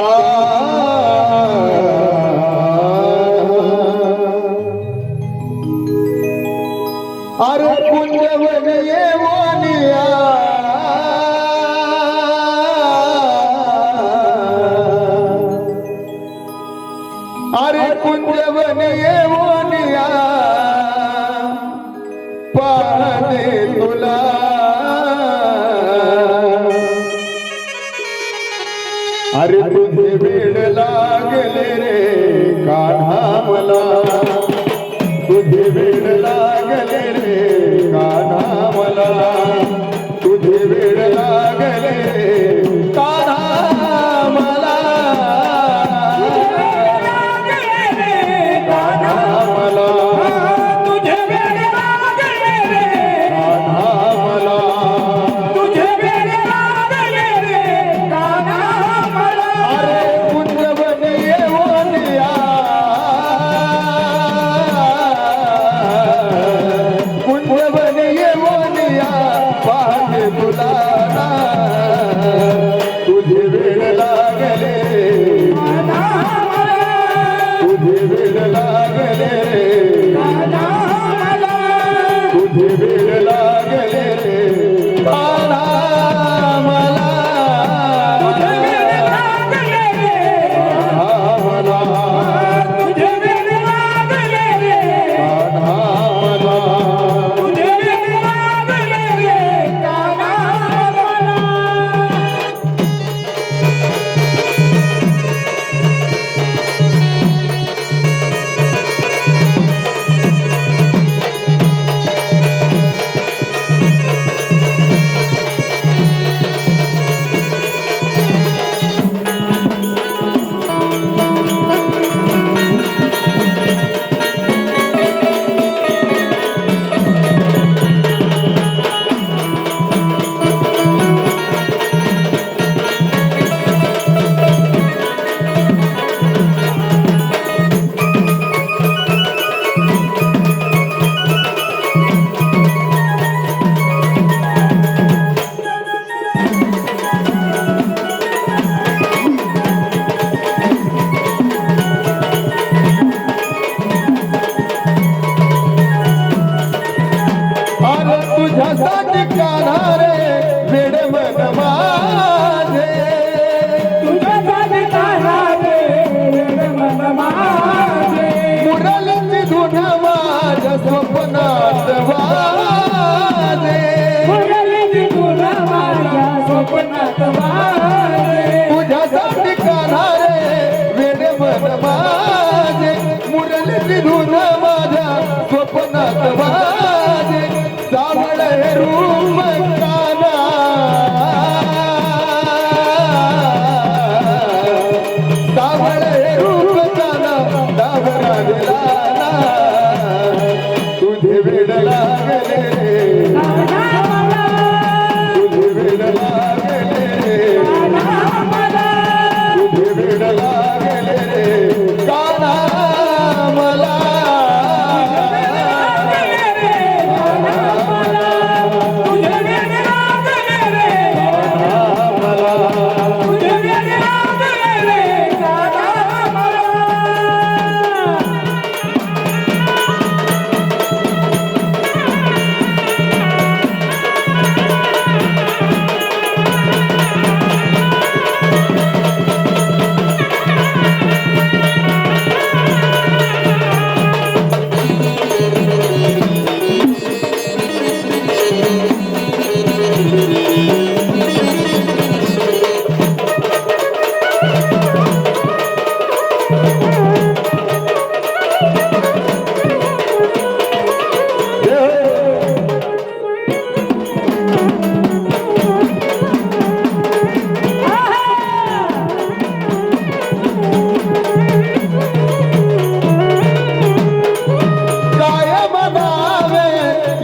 God. अरे तुझे वेळ लागले रे काढा मला. तुझे वेळ निधून माझ्या स्वप्नात वाजे. सावळ हे रूम काना सावळ हे रूम काना दावरा दिला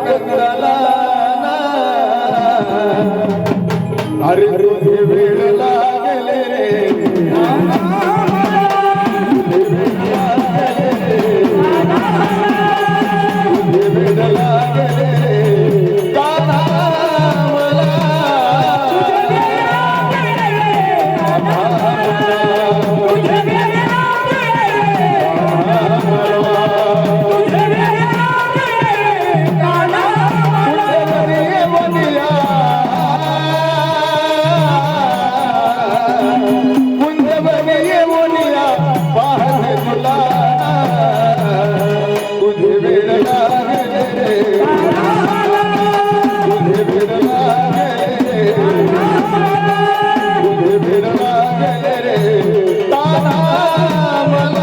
सांगे कंदाला अरे तुझे वेळ लागले रे. मला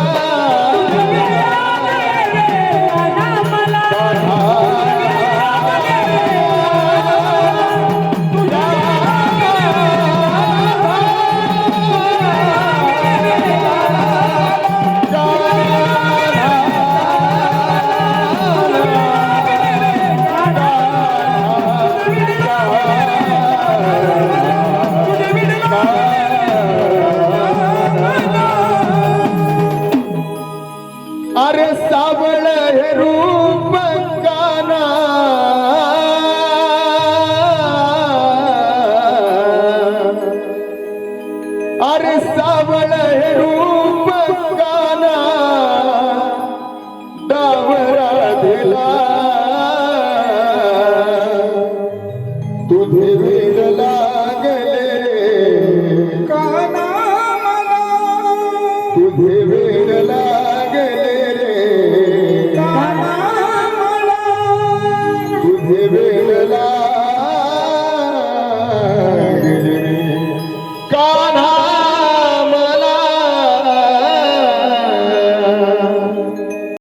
अरे सावळ हेरू